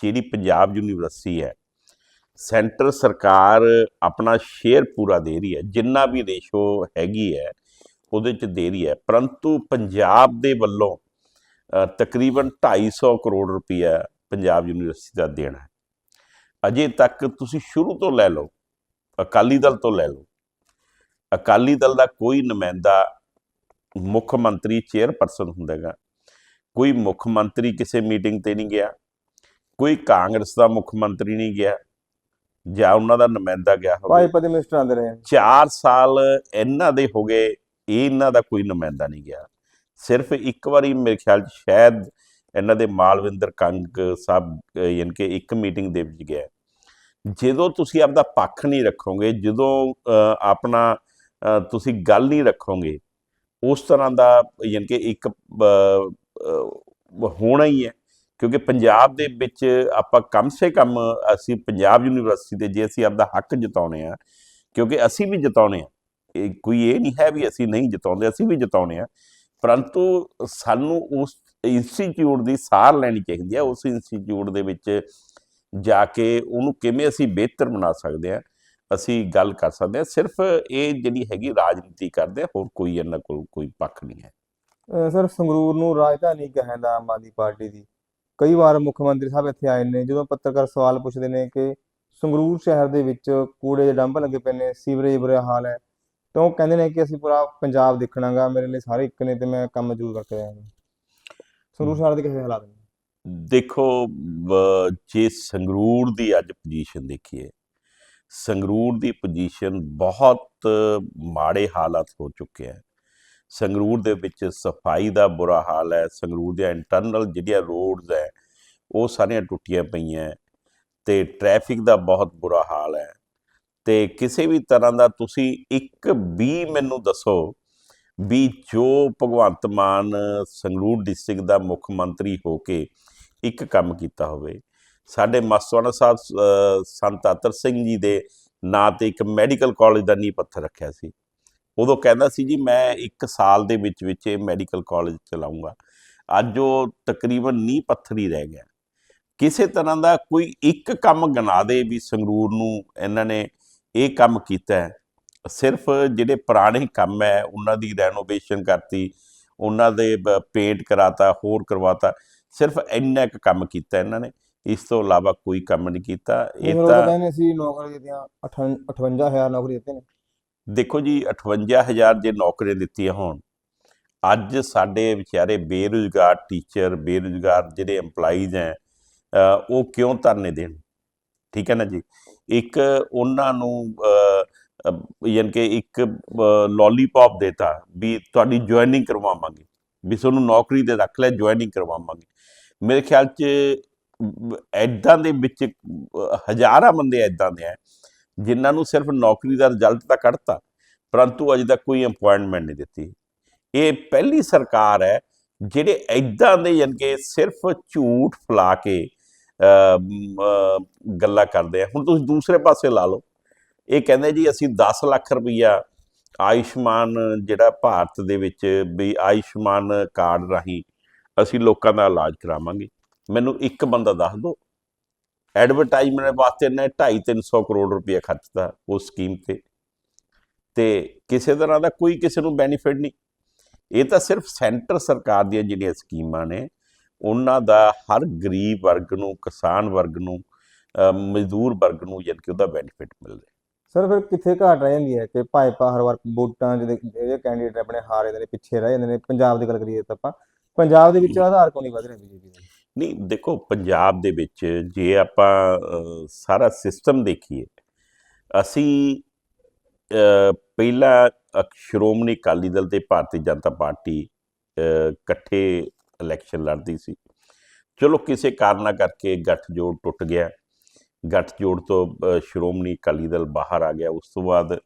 ਜਿਹੜੀ ਪੰਜਾਬ ਯੂਨੀਵਰਸਿਟੀ ਹੈ ਸੈਂਟਰ ਸਰਕਾਰ ਆਪਣਾ ਸ਼ੇਅਰ ਪੂਰਾ ਦੇ ਰਹੀ ਹੈ ਜਿੰਨਾ ਵੀ ਰੇਸ਼ੋ ਹੈਗੀ ਹੈ ਉਹਦੇ ਚ ਦੇ ਰਹੀ ਹੈ। ਪਰੰਤੂ ਪੰਜਾਬ ਦੇ ਵੱਲੋਂ ਅ, ਤਕਰੀਬਨ 250 ਕਰੋੜ ਰੁਪਈਆ ਪੰਜਾਬ ਯੂਨੀਵਰਸਿਟੀ ਦਾ ਦੇਣਾ ਹੈ। ਅਜੇ ਤੱਕ ਤੁਸੀਂ ਸ਼ੁਰੂ ਤੋਂ ਲੈ ਲਓ ਅਕਾਲੀ ਦਲ ਤੋਂ ਲੈ ਲਓ। ਅਕਾਲੀ ਦਲ ਦਾ ਕੋਈ ਨੁਮਾਇੰਦਾ ਮੁੱਖ ਮੰਤਰੀ ਚੇਅਰਪਰਸਨ ਹੁੰਦਾਗਾ ਕੋਈ ਮੁੱਖ ਮੰਤਰੀ ਕਿਸੇ ਮੀਟਿੰਗ ਤੇ ਨਹੀਂ ਗਿਆ ਕੋਈ ਕਾਂਗਰਸ ਦਾ ਮੁੱਖ ਮੰਤਰੀ ਨਹੀਂ ਗਿਆ ਜਾਂ ਉਹਨਾਂ ਦਾ ਨੁਮਾਇੰਦਾ ਗਿਆ ਹੋਵੇ। ਭਾਜਪਾ ਦੇ ਮਿਨਿਸਟਰ ਆਂਦੇ ਰਹੇ। 4 ਸਾਲ ਇਹਨਾਂ ਦੇ ਹੋ ਗਏ ਇਹ ਇਹਨਾਂ ਦਾ ਕੋਈ ਨੁਮਾਇੰਦਾ ਨਹੀਂ ਗਿਆ। ਸਿਰਫ ਇੱਕ ਵਾਰੀ ਮੇਰੇ ਖਿਆਲ 'ਚ ਸ਼ਾਇਦ ਇਹਨਾਂ ਦੇ ਮਾਲਵਿੰਦਰ ਕੰਗ ਸਾਹਿਬ ਯਾਨੀ ਕਿ ਇੱਕ ਮੀਟਿੰਗ ਦੇ ਵਿੱਚ ਗਿਆ। ਜਦੋਂ ਤੁਸੀਂ ਆਪਦਾ ਪੱਖ ਨਹੀਂ ਰੱਖੋਗੇ ਜਦੋਂ ਆਪਣਾ ਤੁਸੀਂ ਗੱਲ ਨਹੀਂ ਰੱਖੋਗੇ ਉਸ ਤਰ੍ਹਾਂ ਦਾ ਯਾਨੀ ਕਿ ਇੱਕ ਹੋਣਾ ਹੀ ਹੈ। ਕਿਉਂਕਿ ਪੰਜਾਬ ਦੇ ਵਿੱਚ ਆਪਾਂ ਕਮ ਸੇ ਕਮ ਅਸੀਂ ਪੰਜਾਬ ਯੂਨੀਵਰਸਿਟੀ ਦੇ ਜੇ ਅਸੀਂ ਆਪਦਾ ਹੱਕ ਜਤਾਉਣੇ ਆ, ਕਿਉਂਕਿ ਅਸੀਂ ਵੀ ਜਤਾਉਣੇ ਆ। ਇਹ ਕੋਈ ਇਹ ਨਹੀਂ ਹੈ ਵੀ ਅਸੀਂ ਨਹੀਂ ਜਤਾਉਂਦੇ, ਅਸੀਂ ਵੀ ਜਤਾਉਣੇ ਆ। ਪਰੰਤੂ ਸਾਨੂੰ ਉਸ ਇੰਸਟੀਚਿਊਟ ਦੀ ਸਾਰ ਲੈਣੀ ਚਾਹੀਦੀ ਹੈ। ਉਸ ਇੰਸਟੀਚਿਊਟ ਦੇ ਵਿੱਚ ਜਾ ਕੇ ਉਹਨੂੰ ਕਿਵੇਂ ਅਸੀਂ ਬਿਹਤਰ ਬਣਾ ਸਕਦੇ ਆ, ਅਸੀਂ ਗੱਲ ਕਰ ਸਕਦੇ ਆ। ਸਿਰਫ ਇਹ ਜਿਹੜੀ ਹੈਗੀ ਰਾਜਨੀਤੀ ਕਰਦੇ ਆ, ਹੋਰ ਕੋਈ ਇਹਨਾਂ ਕੋਲ ਕੋਈ ਪੱਖ ਨਹੀਂ ਹੈ। ਸਰ ਸੰਗਰੂਰ ਨੂੰ ਰਾਜਧਾਨੀ ਕਹਿੰਦਾ ਆਮ ਆਦਮੀ ਪਾਰਟੀ ਦੀ। ਕਈ ਵਾਰ ਮੁੱਖ ਮੰਤਰੀ ਸਾਹਿਬ ਇੱਥੇ ਆਏ ਨੇ, ਜਦੋਂ ਪੱਤਰਕਾਰ ਸਵਾਲ ਪੁੱਛਦੇ ਨੇ ਕਿ ਸੰਗਰੂਰ ਸ਼ਹਿਰ ਦੇ ਵਿੱਚ ਕੂੜੇ ਦੇ ਡੰਪ ਲੱਗੇ ਪਏ ਨੇ, ਸੀਵਰੇਜ ਬੁਰਾ ਹਾਲ ਹੈ, ਤਾਂ ਉਹ ਕਹਿੰਦੇ ਨੇ ਕਿ ਅਸੀਂ ਪੂਰਾ ਪੰਜਾਬ ਦੇਖਣਾਗਾ, ਮੇਰੇ ਲਈ ਸਾਰੇ ਇੱਕ ਨੇ ਤੇ ਮੈਂ ਕੰਮ ਜ਼ਰੂਰ ਕਰਕੇ ਆਇਆ ਸੰਗਰੂਰ ਸ਼ਹਿਰ ਦੇ ਕਿਸੇ ਹਾਲਾਤ ਨੇ? ਦੇਖੋ ਜੇ ਸੰਗਰੂਰ ਦੀ ਅੱਜ ਪੋਜੀਸ਼ਨ ਦੇਖੀਏ, ਸੰਗਰੂਰ ਦੀ ਪੋਜੀਸ਼ਨ ਬਹੁਤ ਮਾੜੇ ਹਾਲਾਤ ਹੋ ਚੁੱਕੇ ਹੈ। ਸੰਗਰੂਰ ਦੇ ਵਿੱਚ ਸਫ਼ਾਈ ਦਾ ਬੁਰਾ ਹਾਲ ਹੈ। ਸੰਗਰੂਰ ਦੇ ਇੰਟਰਨਲ ਜਿਹੜੀਆਂ ਰੋਡਸ ਹੈ, ਉਹ ਸਾਰੀਆਂ ਟੁੱਟੀਆਂ ਪਈਆਂ ਹੈ ਤੇ ਟ੍ਰੈਫਿਕ ਦਾ ਬਹੁਤ ਬੁਰਾ ਹਾਲ ਹੈ। ਤੇ ਕਿਸੇ ਵੀ ਤਰ੍ਹਾਂ ਦਾ ਤੁਸੀਂ ਇੱਕ ਵੀ ਮੈਨੂੰ ਦੱਸੋ ਵੀ ਜੋ ਭਗਵੰਤ ਮਾਨ ਸੰਗਰੂਰ ਡਿਸਟ੍ਰਿਕਟ ਦਾ ਮੁੱਖ ਮੰਤਰੀ ਹੋ ਕੇ ਇੱਕ ਕੰਮ ਕੀਤਾ ਹੋਵੇ, ਸਾਡੇ ਮਸਤਵਾਣਾ ਸਾਹਿਬ ਸੰਤ ਆਤਰ ਸਿੰਘ ਜੀ ਦੇ ਨਾਂ ਤੇ ਇੱਕ ਮੈਡੀਕਲ ਕਾਲਜ ਦਾ ਨੀਂਹ ਪੱਥਰ ਰੱਖਿਆ ਸੀ। ਉਦੋਂ ਕਹਿੰਦਾ ਸੀ ਜੀ ਮੈਂ ਇੱਕ ਸਾਲ ਦੇ ਵਿੱਚ ਵਿੱਚ ਇਹ ਮੈਡੀਕਲ ਕਾਲਜ ਚਲਾਉਂਗਾ ਅੱਜ ਉਹ ਤਕਰੀਬਨ ਨੀਂਹ ਪੱਥਰ ਹੀ ਰਹਿ ਗਿਆ। ਕਿਸੇ ਤਰ੍ਹਾਂ ਦਾ ਕੋਈ ਇੱਕ ਕੰਮ ਗਿਣਾ ਦੇ ਵੀ ਸੰਗਰੂਰ ਨੂੰ ਇਹਨਾਂ ਨੇ ਇਹ ਕੰਮ ਕੀਤਾ ਹੈ। ਸਿਰਫ ਜਿਹੜੇ ਪੁਰਾਣੇ ਕੰਮ ਹੈ ਉਹਨਾਂ ਦੀ ਰੈਨੋਵੇਸ਼ਨ ਕਰਤੀ ਉਹਨਾਂ ਦੇ ਪੇਂਟ ਕਰਾਤਾ ਹੋਰ ਕਰਵਾਤਾ ਸਿਰਫ ਇੰਨਾ ਕੁ ਕੰਮ ਕੀਤਾ ਇਹਨਾਂ ਨੇ। ਇਸ ਤੋਂ ਇਲਾਵਾ ਕੋਈ ਕੰਮ ਨਹੀਂ ਕੀਤਾ। ਇਹ ਤਾਂ ਕਹਿੰਦੇ ਸੀ ਨੌਕਰੀ ਦਿੱਤੀਆਂ 58000 ਨੌਕਰੀ ਦਿੱਤੇ ਨੇ। ਦੇਖੋ ਜੀ 58000 ਜੇ ਨੌਕਰੀਆਂ ਦਿੱਤੀਆਂ ਹੋਣ ਅੱਜ ਸਾਡੇ ਵਿਚਾਰੇ ਬੇਰੁਜ਼ਗਾਰ ਟੀਚਰ ਬੇਰੁਜ਼ਗਾਰ ਜਿਹੜੇ EMPLOYEES ਹੈ ਉਹ ਕਿਉਂ ਧਰਨੇ ਦੇਣ? ਠੀਕ ਹੈ ਨਾ ਜੀ? ਇੱਕ ਉਹਨਾਂ ਨੂੰ ਯਾਨੀ ਕਿ ਇੱਕ ਲੋਲੀਪੌਪ ਦੇਤਾ ਵੀ ਤੁਹਾਡੀ ਜੁਆਇਨਿੰਗ ਕਰਵਾਵਾਂਗੇ ਵੀ ਤੁਹਾਨੂੰ ਨੌਕਰੀ ਤੇ ਰੱਖ ਲੈ ਜੁਆਇਨਿੰਗ ਕਰਵਾਵਾਂਗੇ। ਮੇਰੇ ਖਿਆਲ 'ਚ ਅ, ਐਦਾਂ ਦੇ ਵਿੱਚ ਹਜ਼ਾਰਾਂ ਬੰਦੇ ਐਦਾਂ ਦੇ ਆ ਜਿਨ੍ਹਾਂ ਨੂੰ ਸਿਰਫ ਨੌਕਰੀ ਦਾ ਰਿਜ਼ਲਟ ਤਾਂ ਕੱਢਤਾ, ਪਰੰਤੂ ਅਜੇ ਤੱਕ ਕੋਈ ਅਪਾਇੰਟਮੈਂਟ ਨਹੀਂ ਦਿੱਤੀ। ਇਹ ਪਹਿਲੀ ਸਰਕਾਰ ਹੈ ਜਿਹੜੇ ਐਦਾਂ ਦੇ ਯਾਨੀ ਕਿ ਸਿਰਫ ਝੂਠ ਫਲਾ ਕੇ ਗੱਲਾਂ ਕਰਦੇ ਆ। ਹੁਣ ਤੁਸੀਂ ਦੂਸਰੇ ਪਾਸੇ ਲਾ ਲਓ। ਇਹ ਕਹਿੰਦੇ ਜੀ ਅਸੀਂ 10 ਲੱਖ ਰੁਪਈਆ ਆਯੁਸ਼ਮਾਨ ਜਿਹੜਾ ਭਾਰਤ ਦੇ ਵਿੱਚ ਵੀ ਆਯੁਸ਼ਮਾਨ ਕਾਰਡ ਰਾਹੀਂ ਅਸੀਂ ਲੋਕਾਂ ਦਾ ਇਲਾਜ ਕਰਾਵਾਂਗੇ। ਮੈਨੂੰ ਇੱਕ ਬੰਦਾ ਦੱਸ ਦਿਓ। ਐਡਵਰਟਾਈਜ਼ਮੈਂਟ ਵਾਸਤੇ ਨੇ 2.5 300 ਕਰੋੜ ਰੁਪਏ ਖਰਚਤਾ ਉਸ ਸਕੀਮ ਤੇ। ਤੇ ਕਿਸੇ ਤਰ੍ਹਾਂ ਦਾ ਕੋਈ ਕਿਸੇ ਨੂੰ ਬੈਨੀਫਿਟ ਨਹੀਂ। ਇਹ ਤਾਂ ਸਿਰਫ ਸੈਂਟਰ ਸਰਕਾਰ ਦੀਆਂ ਜਿਹੜੀਆਂ ਸਕੀਮਾਂ ਨੇ, ਉਹਨਾਂ ਦਾ ਹਰ ਗਰੀਬ ਵਰਗ ਨੂੰ, ਕਿਸਾਨ ਵਰਗ ਨੂੰ ਮਜ਼ਦੂਰ ਵਰਗ ਨੂੰ ਯਾਨੀ ਕਿ ਉਹਦਾ ਬੈਨੀਫਿਟ ਮਿਲ ਰਿਹਾ। ਸਰ, ਫਿਰ ਕਿੱਥੇ ਘਾਟ ਰਹਿ ਜਾਂਦੀ ਹੈ ਕਿ ਭਾਜਪਾ ਹਰ ਵਾਰ ਵੋਟਾਂ ਜਿਹੜੇ ਜਿਹੜੇ ਕੈਂਡੀਡੇਟ ਆਪਣੇ ਹਾਰ ਜਾਂਦੇ ਨੇ, ਪਿੱਛੇ ਰਹਿ ਜਾਂਦੇ ਨੇ। ਪੰਜਾਬ ਦੀ ਗੱਲ ਕਰੀਏ ਤਾਂ ਆਪਾਂ, ਪੰਜਾਬ ਦੇ ਵਿੱਚ ਆਧਾਰ ਕਿਉਂ ਨਹੀਂ ਵਧ ਰਿਹਾ ਬੀਜੇਪੀ ਦਾ ਨਹੀਂ ਦੇਖੋ ਪੰਜਾਬ ਦੇ ਵਿੱਚ ਜੇ ਆਪਾਂ ਸਾਰਾ ਸਿਸਟਮ ਦੇਖੀਏ ਅਸੀਂ ਅਹ, ਪਹਿਲਾਂ ਸ਼੍ਰੋਮਣੀ ਅਕਾਲੀ ਦਲ ਤੇ ਭਾਰਤੀ ਜਨਤਾ ਪਾਰਟੀ ਇਕੱਠੇ ਇਲੈਕਸ਼ਨ ਲੜਦੀ ਸੀ। ਚਲੋ ਕਿਸੇ ਕਾਰਨਾਂ ਕਰਕੇ ਗੱਠਜੋੜ ਟੁੱਟ ਗਿਆ। ਗੱਠਜੋੜ ਤੋਂ ਸ਼੍ਰੋਮਣੀ ਅਕਾਲੀ ਦਲ ਬਾਹਰ ਆ ਗਿਆ। ਉਸ ਤੋਂ ਬਾਅਦ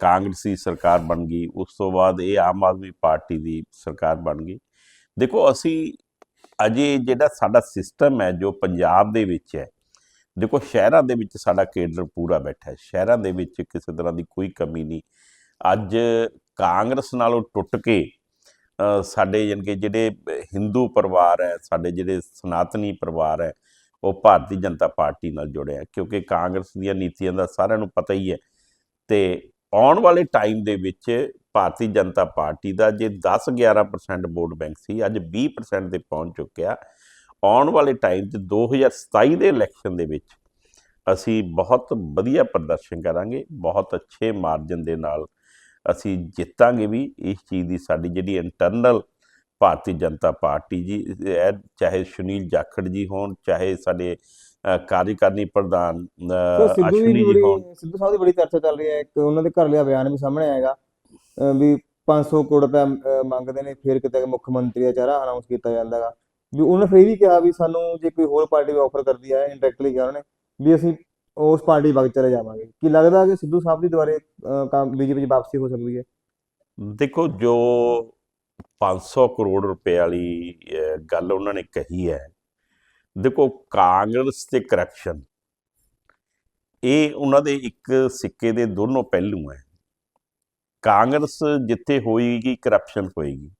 ਕਾਂਗਰਸੀ ਸਰਕਾਰ ਬਣ ਗਈ। ਉਸ ਤੋਂ ਬਾਅਦ ਇਹ ਆਮ ਆਦਮੀ ਪਾਰਟੀ ਦੀ ਸਰਕਾਰ ਬਣ ਗਈ। ਦੇਖੋ ਅਸੀਂ ਅਜੇ ਜਿਹੜਾ ਸਾਡਾ ਸਿਸਟਮ ਹੈ, ਜੋ ਪੰਜਾਬ ਦੇ ਵਿੱਚ ਹੈ, ਦੇਖੋ ਸ਼ਹਿਰਾਂ ਦੇ ਵਿੱਚ ਸਾਡਾ ਕੇਡਰ ਪੂਰਾ ਬੈਠਾ ਹੈ। ਸ਼ਹਿਰਾਂ ਦੇ ਵਿੱਚ ਕਿਸੇ ਤਰ੍ਹਾਂ ਦੀ ਕੋਈ ਕਮੀ ਨਹੀਂ। ਅੱਜ ਕਾਂਗਰਸ ਨਾਲੋਂ ਟੁੱਟ ਕੇ ਸਾਡੇ ਜਾਣੀ ਕਿ ਜਿਹੜੇ ਹਿੰਦੂ ਪਰਿਵਾਰ ਹੈ, ਸਾਡੇ ਜਿਹੜੇ ਸਨਾਤਨੀ ਪਰਿਵਾਰ ਹੈ, ਉਹ ਭਾਰਤੀ ਜਨਤਾ ਪਾਰਟੀ ਨਾਲ ਜੁੜਿਆ ਕਿਉਂਕਿ ਕਾਂਗਰਸ ਦੀਆਂ ਨੀਤੀਆਂ ਦਾ ਸਾਰਿਆਂ ਨੂੰ ਪਤਾ ਹੀ ਹੈ। ਤੇ ਆਉਣ ਵਾਲੇ ਟਾਈਮ ਦੇ ਵਿੱਚ ਭਾਰਤੀ ਜਨਤਾ ਪਾਰਟੀ ਦਾ ਜੇ 10-11% ਵੋਟ ਬੈਂਕ ਸੀ ਅੱਜ 20% ਤੇ ਪਹੁੰਚ ਚੁੱਕਿਆ। ਆਉਣ ਵਾਲੇ ਟਾਈਮ 'ਚ 2027 ਦੇ ਇਲੈਕਸ਼ਨ ਦੇ ਵਿੱਚ ਅਸੀਂ ਬਹੁਤ ਵਧੀਆ ਪ੍ਰਦਰਸ਼ਨ ਕਰਾਂਗੇ ਬਹੁਤ ਅੱਛੇ ਮਾਰਜਨ ਦੇ ਨਾਲ ਅਸੀਂ ਜਿੱਤਾਂਗੇ ਵੀ। ਇਸ ਚੀਜ਼ ਦੀ ਸਾਡੀ ਜਿਹੜੀ ਇੰਟਰਨਲ ਭਾਰਤੀ ਜਨਤਾ ਪਾਰਟੀ ਜੀ ਚਾਹੇ ਸੁਨੀਲ ਜਾਖੜ ਜੀ ਹੋਣ ਚਾਹੇ ਸਾਡੇ ਕਾਰਜਕਾਰਨੀ ਪ੍ਰਧਾਨ ਅਸ਼ਵਨੀ ਜੀ ਹੋਣ। ਸਿੱਧੂ ਸਾਹਿਬ ਦੀ ਬੜੀ ਚਰਚਾ ਚੱਲ ਰਹੀ ਹੈ। ਇੱਕ ਉਹਨਾਂ ਦੇ ਘਰ ਲਿਆ ਬਿਆਨ ਵੀ ਸਾਹਮਣੇ ਆਏਗਾ। ਅਹ ਵੀ 500 ਕਰੋੜ ਰੁਪਏ ਮੰਗਦੇ ਨੇ, ਫਿਰ ਕਿਤੇ ਮੁੱਖ ਮੰਤਰੀ ਦਾ ਚਿਹਰਾ ਅਨਾਉਂਸ ਕੀਤਾ ਜਾਂਦਾ ਹੈਗਾ। ਵੀ ਉਹਨਾਂ ਨੇ ਫਿਰ ਇਹ ਵੀ ਕਿਹਾ ਵੀ ਸਾਨੂੰ ਜੇ ਕੋਈ ਹੋਰ ਪਾਰਟੀ ਵੀ ਆਫਰ ਕਰਦੀ ਹੈ ਇੰਡਾਇਰੈਕਟਲੀ ਕਿਹਾ ਉਹਨਾਂ ਨੇ ਵੀ ਅਸੀਂ ਉਸ ਪਾਰਟੀ ਵਗ ਚਲੇ ਜਾਵਾਂਗੇ। ਕੀ ਲੱਗਦਾ ਕਿ ਸਿੱਧੂ ਸਾਹਿਬ ਦੀ ਦੁਆਰੇ ਬੀਜੇਪੀ 'ਚ ਵਾਪਸੀ ਹੋ ਸਕਦੀ ਹੈ? ਦੇਖੋ, ਜੋ 500 ਕਰੋੜ ਰੁਪਏ ਵਾਲੀ ਗੱਲ ਉਹਨਾਂ ਨੇ ਕਹੀ ਹੈ, ਦੇਖੋ, ਕਾਂਗਰਸ ਤੇ ਕਰਪਸ਼ਨ ਇਹ ਉਹਨਾਂ ਦੇ ਇੱਕ ਸਿੱਕੇ ਦੇ ਦੋਨੋਂ ਪਹਿਲੂ ਹੈ। ਕਾਂਗਰਸ ਜਿੱਥੇ ਹੋਏਗੀ ਕਰਪਸ਼ਨ ਹੋਏਗੀ।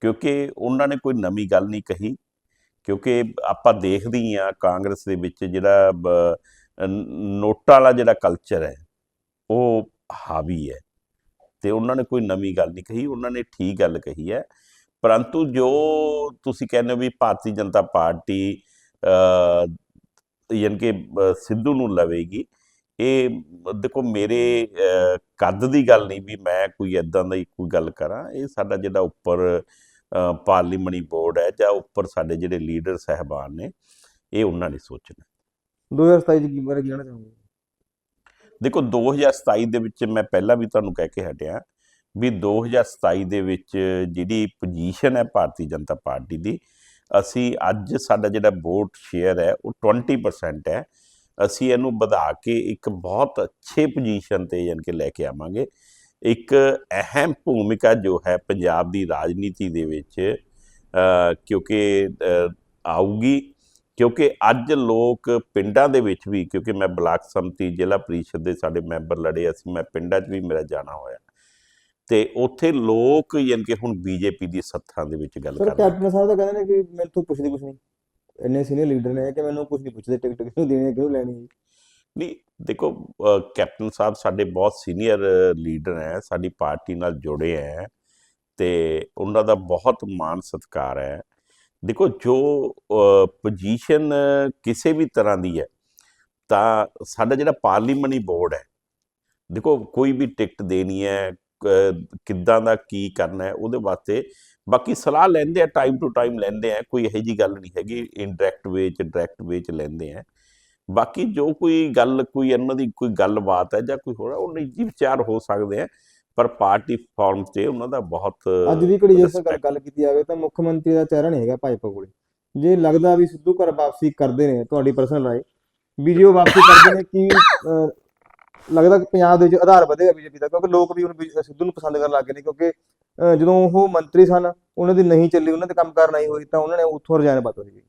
ਕਿਉਂਕਿ ਉਹਨਾਂ ਨੇ ਕੋਈ ਨਵੀਂ ਗੱਲ ਨਹੀਂ ਕਹੀ। ਕਿਉਂਕਿ ਆਪਾਂ ਦੇਖਦੇ ਹੀ ਆ ਕਾਂਗਰਸ ਦੇ ਵਿੱਚ ਜਿਹੜਾ ਨੋਟਾਂ ਵਾਲਾ ਜਿਹੜਾ ਕਲਚਰ ਹੈ, ਉਹ ਹਾਵੀ ਹੈ। ਤੇ ਉਹਨਾਂ ਨੇ ਕੋਈ ਨਵੀਂ ਗੱਲ ਨਹੀਂ ਕਹੀ, ਉਹਨਾਂ ਨੇ ਠੀਕ ਗੱਲ ਕਹੀ ਹੈ। ਪਰੰਤੂ ਜੋ ਤੁਸੀਂ ਕਹਿੰਦੇ ਹੋ ਵੀ ਭਾਰਤੀ ਜਨਤਾ ਪਾਰਟੀ, ਅ, ਯਾਨੀ ਕਿ ਸਿੱਧੂ ਨੂੰ ਲਵੇਗੀ ਇਹ ਦੇਖੋ ਮੇਰੇ ਕੱਦ ਦੀ ਗੱਲ ਨਹੀਂ ਵੀ ਮੈਂ ਕੋਈ ਐਦਾਂ ਦੀ ਕੋਈ ਗੱਲ ਕਰਾਂ। ਇਹ ਸਾਡਾ ਜਿਹੜਾ ਉੱਪਰ ਪਾਰਲੀਮਨੀ ਬੋਰਡ ਹੈ ਜਾਂ ਉੱਪਰ ਸਾਡੇ ਜਿਹੜੇ ਲੀਡਰ ਸਹਿਬਾਨ ਨੇ ਇਹ ਉਹਨਾਂ ਨੇ ਸੋਚਣਾ। 2027 ਚ ਕੀ ਬਾਰੇ ਕਹਿਣਾ ਚਾਹੋਗੇ? ਦੇਖੋ 2027 ਦੇ ਵਿੱਚ ਮੈਂ ਪਹਿਲਾਂ ਵੀ ਤੁਹਾਨੂੰ ਕਹਿ ਕੇ ਹਟਿਆ ਵੀ 2027 ਦੇ ਵਿੱਚ ਜਿਹੜੀ ਪੋਜੀਸ਼ਨ ਹੈ ਭਾਰਤੀ ਜਨਤਾ ਪਾਰਟੀ ਦੀ ਅਸੀਂ ਅੱਜ ਸਾਡਾ ਜਿਹੜਾ ਵੋਟ ਸ਼ੇਅਰ ਹੈ ਉਹ 20% ਹੈ। ਅਸੀਂ ਇਹਨੂੰ ਵਧਾ ਕੇ ਇੱਕ ਬਹੁਤ ਅੱਛੇ ਪੋਜੀਸ਼ਨ ਤੇ ਯਾਨੀ ਕਿ ਲੈ ਕੇ ਆਵਾਂਗੇ। ਇੱਕ ਅਹਿਮ ਭੂਮਿਕਾ ਜੋ ਹੈ ਪੰਜਾਬ ਦੀ ਰਾਜਨੀਤੀ ਦੇ ਵਿੱਚ ਕਿਉਂਕਿ ਆਊਗੀ। ਕਿਉਂਕਿ ਅੱਜ ਲੋਕ ਪਿੰਡਾਂ ਦੇ ਵਿੱਚ ਵੀ ਕਿਉਂਕਿ ਮੈਂ ਬਲਾਕ ਸੰਮਤੀ ਜ਼ਿਲ੍ਹਾ ਪਰਿਸ਼ਦ ਦੇ ਸਾਡੇ ਮੈਂਬਰ ਲੜੇ ਅਸੀਂ ਮੈਂ ਪਿੰਡਾਂ 'ਚ ਵੀ ਮੇਰਾ ਜਾਣਾ ਹੋਇਆ। ਤੇ ਉੱਥੇ ਲੋਕ ਯਾਨੀ ਕਿ ਹੁਣ ਬੀਜੇਪੀ ਦੀ ਸੱਥਾਂ ਦੇ ਵਿੱਚ ਗੱਲ ਸਰ ਕਰ ਰਹੇ ਨੇ। ਕੈਪਟਨ ਸਾਹਿਬ ਤਾਂ ਕਹਿੰਦੇ ਨੇ ਕਿ ਮੈਨੂੰ ਤੋਂ ਪੁੱਛਦੀ ਕੁਛ ਨਹੀਂ। ਇੰਨੇ ਸੀਨੀਅਰ ਲੀਡਰ ਨੇ ਕਿ ਮੈਨੂੰ ਕੁਝ ਨਹੀਂ ਪੁੱਛਦੇ ਟਿਕਟ ਕਿਉਂ ਦੇਣੀ ਹੈ, ਕਿਹਨੂੰ ਲੈਣੀ ਹੈ ਨਹੀਂ, ਦੇਖੋ ਕੈਪਟਨ ਸਾਹਿਬ ਸਾਡੇ ਬਹੁਤ ਸੀਨੀਅਰ ਲੀਡਰ ਹੈ, ਸਾਡੀ ਪਾਰਟੀ ਨਾਲ ਜੁੜੇ ਹੈ ਤੇ ਉਹਨਾਂ ਦਾ ਬਹੁਤ ਮਾਣ ਸਤਿਕਾਰ ਹੈ। ਦੇਖੋ, ਜੋ ਪੋਜੀਸ਼ਨ ਕਿਸੇ ਵੀ ਤਰ੍ਹਾਂ ਦੀ ਹੈ, ਤਾਂ ਸਾਡਾ ਜਿਹੜਾ ਪਾਰਲੀਮਨੀ ਬੋਰਡ ਹੈ, ਦੇਖੋ, ਕੋਈ ਵੀ ਟਿਕਟ ਦੇਣੀ ਹੈ ਕਿੱਦਾਂ ਦਾ ਕੀ ਕਰਨਾ ਹੈ ਉਹਦੇ ਵਾਸਤੇ ਬਾਕੀ ਸਲਾਹ ਲੈਂਦੇ ਆ ਟਾਈਮ ਟੂ ਟਾਈਮ ਲੈਂਦੇ ਆ ਕੋਈ ਇਹੋ ਜੀ ਗੱਲ ਨਹੀਂ ਹੈਗੀ ਇਨਡਾਇਰੈਕਟ ਵੇ ਚ ਡਾਇਰੈਕਟ ਵੇ ਚ ਲੈਂਦੇ ਆ। ਬਾਕੀ ਜੋ ਕੋਈ ਗੱਲ ਕੋਈ ਇਹਨਾਂ ਦੀ ਕੋਈ ਗੱਲਬਾਤ ਹੈ ਜਾਂ ਕੋਈ ਹੋਰ ਉਹ ਨਿੱਜੀ ਵਿਚਾਰ ਹੋ ਸਕਦੇ ਆ ਪਰ ਪਾਰਟੀ ਫਾਰਮ ਤੇ ਉਹਨਾਂ ਦਾ ਬਹੁਤ ਅੱਜ ਦੀ ਘੜੀ ਜੇ ਗੱਲ ਕੀਤੀ ਜਾਵੇ ਤਾਂ ਮੁੱਖ ਮੰਤਰੀ ਦਾ ਚਿਹਰਾ ਨਹੀਂ ਹੈਗਾ ਭਾਜਪਾ ਕੋਲੇ। ਜੇ ਲੱਗਦਾ ਵੀ ਸਿੱਧੂ ਘਰ ਵਾਪਸੀ ਕਰਦੇ ਨੇ ਤੁਹਾਡੀ ਪਰਸਨਲ ਰਾਏ ਵੀ ਜੇ ਉਹ ਵਾਪਸੀ ਕਰਦੇ ਨੇ ਕੀ ਲੱਗਦਾ ਕਿ ਪੰਜਾਬ ਦੇ ਵਿੱਚ ਆਧਾਰ ਵਧੇਗਾ ਬੀਜੇਪੀ ਦਾ ਕਿਉਂਕਿ ਲੋਕ ਵੀ ਹੁਣ ਬੀ- ਸਿੱਧੂ ਨੂੰ ਪਸੰਦ ਕਰਨ ਲੱਗ ਗਏ ਨੇ ਕਿਉਂਕਿ ਅਹ, ਜਦੋਂ ਉਹ ਮੰਤਰੀ ਸਨ ਉਹਨਾਂ ਦੀ ਨਹੀਂ ਚੱਲੀ ਉਹਨਾਂ ਦੇ ਕੰਮ ਕਾਰ ਨਹੀਂ ਹੋਈ ਤਾਂ ਉਹਨਾਂ ਨੇ ਉੱਥੋਂ ਰਿਜ਼ਾਈਨ ਪਾ ਸੀ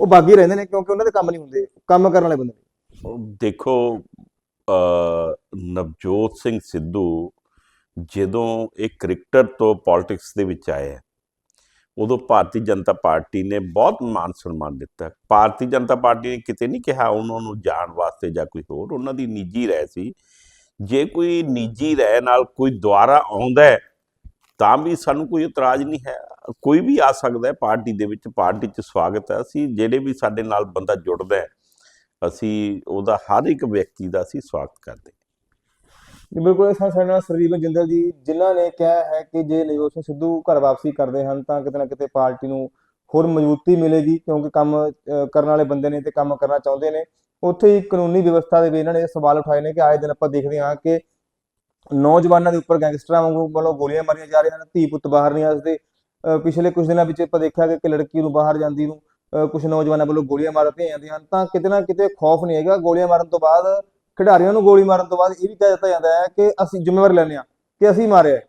ਉਹ ਬਾਗੀ ਰਹਿੰਦੇ ਨੇ ਕਿਉਂਕਿ ਉਹਨਾਂ ਦੇ ਕੰਮ ਨਹੀਂ ਹੁੰਦੇ ਕੰਮ ਕਰਨ ਵਾਲੇ ਬੰਦੇ ਨੇ। ਦੇਖੋ ਅ, ਨਵਜੋਤ ਸਿੰਘ ਸਿੱਧੂ ਜਦੋਂ ਇਹ ਕ੍ਰਿਕਟਰ ਤੋਂ ਪੋਲਿਟਿਕਸ ਦੇ ਵਿੱਚ ਆਏ ਹੈ, ਉਦੋਂ ਭਾਰਤੀ ਜਨਤਾ ਪਾਰਟੀ ਨੇ ਬਹੁਤ ਮਾਨ ਸਨਮਾਨ ਦਿੱਤਾ। ਭਾਰਤੀ ਜਨਤਾ ਪਾਰਟੀ ਨੇ ਕਿਤੇ ਨਹੀਂ ਕਿਹਾ ਉਹਨਾਂ ਨੂੰ ਜਾਣ ਵਾਸਤੇ ਜਾਂ ਕੋਈ ਹੋਰ, ਉਹਨਾਂ ਦੀ ਨਿੱਜੀ ਰਾਏ ਸੀ। ਜੇ ਕੋਈ ਨਿੱਜੀ ਰਾਏ ਨਾਲ ਕੋਈ ਦੁਆਰਾ ਆਉਂਦਾ ਹੈ, ਤਾਂ ਵੀ ਸਾਨੂੰ ਕੋਈ ਇਤਰਾਜ਼ ਨਹੀਂ ਹੈ। ਕੋਈ ਵੀ ਆ ਸਕਦਾ ਹੈ, ਪਾਰਟੀ ਦੇ ਵਿੱਚ ਪਾਰਟੀ 'ਚ ਸਵਾਗਤ ਹੈ। ਅਸੀਂ ਜਿਹੜੇ ਵੀ ਸਾਡੇ ਨਾਲ ਬੰਦਾ ਜੁੜਦਾ ਹੈ, ਅਸੀਂ ਉਹਦਾ ਹਰ ਇੱਕ ਵਿਅਕਤੀ ਦਾ ਅਸੀਂ ਸਵਾਗਤ ਕਰਦੇ ਬਿਲਕੁਲ, ਇਸ ਤਰ੍ਹਾਂ ਸਾਡੇ ਨਾਲ ਸਰਜੀਵਨ ਜਿੰਦਲ ਜੀ, ਜਿਨ੍ਹਾਂ ਨੇ ਕਿਹਾ ਹੈ ਕਿ ਜੇ ਨਵਜੋਤ ਸਿੰਘ ਸਿੱਧੂ ਘਰ ਵਾਪਸੀ ਕਰਦੇ ਹਨ, ਤਾਂ ਕਿਤੇ ਨਾ ਕਿਤੇ ਪਾਰਟੀ ਨੂੰ ਹੋਰ ਮਜ਼ਬੂਤੀ ਮਿਲੇਗੀ, ਕਿਉਂਕਿ ਕੰਮ ਕਰਨ ਵਾਲੇ ਬੰਦੇ ਨੇ ਤੇ ਕੰਮ ਕਰਨਾ ਚਾਹੁੰਦੇ ਨੇ। ਉੱਥੇ ਹੀ ਕਾਨੂੰਨੀ ਵਿਵਸਥਾ ਦੇ ਵੀ ਇਹਨਾਂ ਨੇ ਇਹ ਸਵਾਲ ਉਠਾਏ ਨੇ ਕਿ ਆਏ ਦਿਨ ਆਪਾਂ ਦੇਖਦੇ ਹਾਂ ਕਿ ਨੌਜਵਾਨਾਂ ਦੇ ਉੱਪਰ ਗੈਂਗਸਟਰਾਂ ਵਾਂਗੂ ਵੱਲੋਂ ਗੋਲੀਆਂ ਮਾਰੀਆਂ ਜਾ ਰਹੀਆਂ ਹਨ, ਧੀ ਪੁੱਤ ਬਾਹਰ ਨਹੀਂ ਆਸਦੇ ਪਿਛਲੇ ਕੁਝ ਦਿਨਾਂ ਵਿੱਚ ਆਪਾਂ ਦੇਖਿਆ ਕਿ ਲੜਕੀ ਨੂੰ ਬਾਹਰ ਜਾਂਦੀ ਨੂੰ ਕੁਝ ਨੌਜਵਾਨਾਂ ਵੱਲੋਂ ਗੋਲੀਆਂ ਮਾਰ ਦਿੱਤੀਆਂ ਜਾਂਦੀਆਂ ਹਨ, ਤਾਂ ਕਿਤੇ ਨਾ ਕਿਤੇ ਖੌਫ ਨਹੀਂ ਹੈਗਾ। ਗੋਲੀਆਂ ਮਾਰਨ ਤੋਂ ਬਾਅਦ ਖਿਡਾਰੀਆਂ ਨੂੰ ਗੋਲੀ ਮਾਰਨ ਤੋਂ ਬਾਅਦ ਇਹ ਵੀ ਕਹਿ ਦਿੱਤਾ ਜਾਂਦਾ ਹੈ ਕਿ ਅਸੀਂ ਜ਼ਿੰਮੇਵਾਰੀ ਲੈਂਦੇ ਹਾਂ ਕਿ ਅਸੀਂ ਮਾਰਿਆ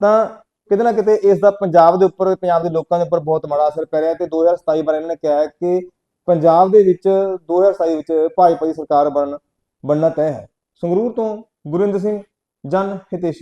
ਤਾਂ ਕਿਤੇ ਨਾ ਕਿਤੇ ਇਸ ਦਾ ਪੰਜਾਬ ਦੇ ਉੱਪਰ, ਪੰਜਾਬ ਦੇ ਲੋਕਾਂ ਦੇ ਉੱਪਰ ਬਹੁਤ ਮਾੜਾ ਅਸਰ ਪੈ ਰਿਹਾ ਤੇ 2027 ਬਾਰੇ ਇਹਨਾਂ ਨੇ ਕਿਹਾ ਕਿ ਪੰਜਾਬ ਦੇ ਵਿੱਚ 2027 ਵਿੱਚ ਭਾਜਪਾ ਦੀ ਸਰਕਾਰ ਬਣਨ, ਬਣਨਾ ਤੈਅ ਹੈ। ਸੰਗਰੂਰ ਤੋਂ ਗੁਰਿੰਦਰ ਸਿੰਘ, ਜਨ ਹਿਤੇਸ਼ੀ।